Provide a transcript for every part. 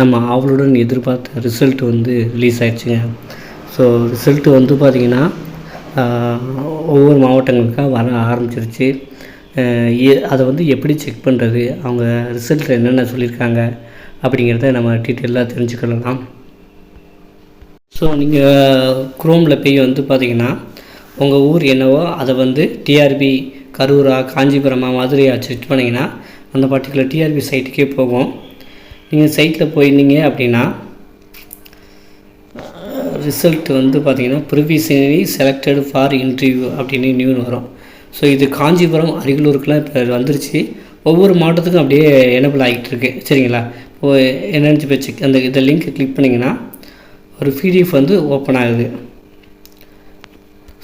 நம்ம ஆவலுடன் எதிர்பார்த்த ரிசல்ட் வந்து ரிலீஸ் ஆயிடுச்சுங்க. ஸோ ரிசல்ட்டு வந்து பார்த்திங்கன்னா ஒவ்வொரு மாவட்டங்களுக்காக வர ஆரம்பிச்சிருச்சு. அதை வந்து எப்படி செக் பண்ணுறது அவங்க ரிசல்ட்டில் என்னென்ன சொல்லியிருக்காங்க அப்படிங்கிறத நம்ம டீட்டெயிலாக தெரிஞ்சுக்கலாம் ஸோ நீங்கள் குரோமில் போய் வந்து பார்த்தீங்கன்னா உங்கள் ஊர் என்னவோ அதை வந்து டிஆர்பி கரூரா காஞ்சிபுரமா மதுரையா செக் பண்ணிங்கன்னா அந்த பர்டிகுலர் டிஆர்பி சைட்டுக்கே போகும். நீங்கள் சைட்டில் போயிருந்தீங்க அப்படின்னா ரிசல்ட் வந்து பார்த்தீங்கன்னா ப்ரிவிஷனரி செலக்டட் ஃபார் இன்டர்வியூ அப்படின்னு நியூன்னு வரும். ஸோ இது காஞ்சிபுரம் அரியலூருக்குலாம் இப்போ வந்துருச்சு. ஒவ்வொரு மாவட்டத்துக்கும் அப்படியே எனபிள் ஆகிட்டு இருக்கு சரிங்களா? இப்போது என்னென்னு இப்போ அந்த இதை லிங்க் கிளிக் பண்ணிங்கன்னா ஒரு பிடிஎஃப் வந்து ஓப்பன் ஆகுது.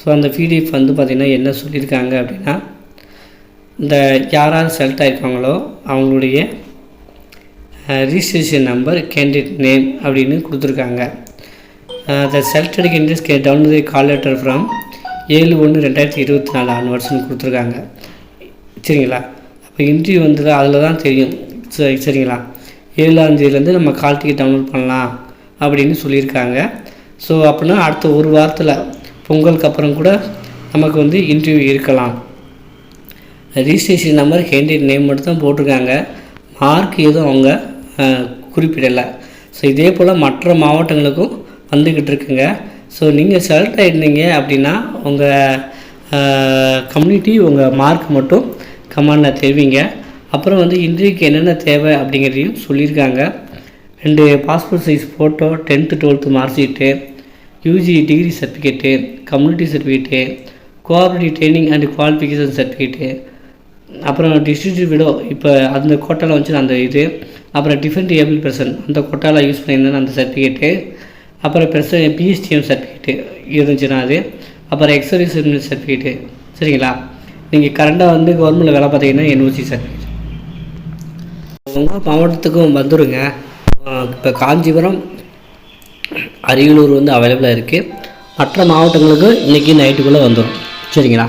ஸோ அந்த பிடிஎஃப் வந்து பார்த்திங்கன்னா என்ன சொல்லியிருக்காங்க அப்படின்னா இந்த யாராவது செலக்ட் ஆகிருக்காங்களோ அவங்களுடைய ரிஜிஸ்ட்ரேஷன் நம்பர் கேண்டிடேட் நேம் அப்படின்னு கொடுத்துருக்காங்க. The selected candidates can download the call letter from ஏழு ஒன்று ரெண்டாயிரத்தி இருபத்தி நாலு ஆன்வர்ஸ்னு கொடுத்துருக்காங்க. சரிங்களா? அப்போ இன்டர்வியூ வந்து அதில் தான் தெரியும். சரி சரிங்களா? ஏழாம் தேதியிலேருந்து நம்ம கால் டிக்கெட் டவுன்லோட் பண்ணலாம் அப்படின்னு சொல்லியிருக்காங்க. ஸோ அப்படின்னா அடுத்த ஒரு வாரத்தில் பொங்கலுக்கு அப்புறம் கூட நமக்கு வந்து இன்டர்வியூ இருக்கலாம். ரிஜிஸ்ட்ரேஷன் நம்பர் கேண்டிடேட் நேம் மட்டும் தான் போட்டிருக்காங்க. மார்க் எதுவும் அவங்க குறிப்பிடலை. ஸோ இதே போல் மற்ற மாவட்டங்களுக்கும் வந்துக்கிட்டு இருக்குங்க ஸோ நீங்கள் செலக்ட் ஆகிருந்தீங்க அப்படின்னா உங்கள் கம்யூனிட்டி உங்கள் மார்க் மட்டும் கமாண்டில் தெரிவிங்க அப்புறம் வந்து இன்றைக்கு என்னென்ன தேவை அப்படிங்கிறதையும் சொல்லியிருக்காங்க. ரெண்டு passport size photo tenth twelfth mark sheet UG degree certificate community certificate cooperative training and qualification certificate அப்புறம் டிஸ்ட்ரிக்ட் விடோ இப்போ அந்த கோட்டாவில் வச்சு அந்த இது அப்புறம் டிஃபன் ஏபிள் பர்சன் அந்த கோட்டாவில் யூஸ் பண்ணியிருந்தேன் அந்த சர்டிஃபிகேட்டு அப்புறம் பெருசு பிஎஸ்டிஎம் சர்டிஃபிகேட்டு இருந்துச்சுன்னா அது. அப்புறம் எக்ஸர்வீஸ் சர்டிஃபிகேட்டு சரிங்களா? நீங்கள் கரண்டாக வந்து கவர்மெண்ட்டில் வேலை பார்த்தீங்கன்னா என்ஓசி சர்டிஃபிகேட் உங்கள் மாவட்டத்துக்கும் வந்துடுங்க இப்போ காஞ்சிபுரம் அரியலூர் வந்து அவைலபிளாக இருக்குது மற்ற மாவட்டங்களுக்கு இன்றைக்கி நைட்டுக்குள்ளே வந்துடும் சரிங்களா?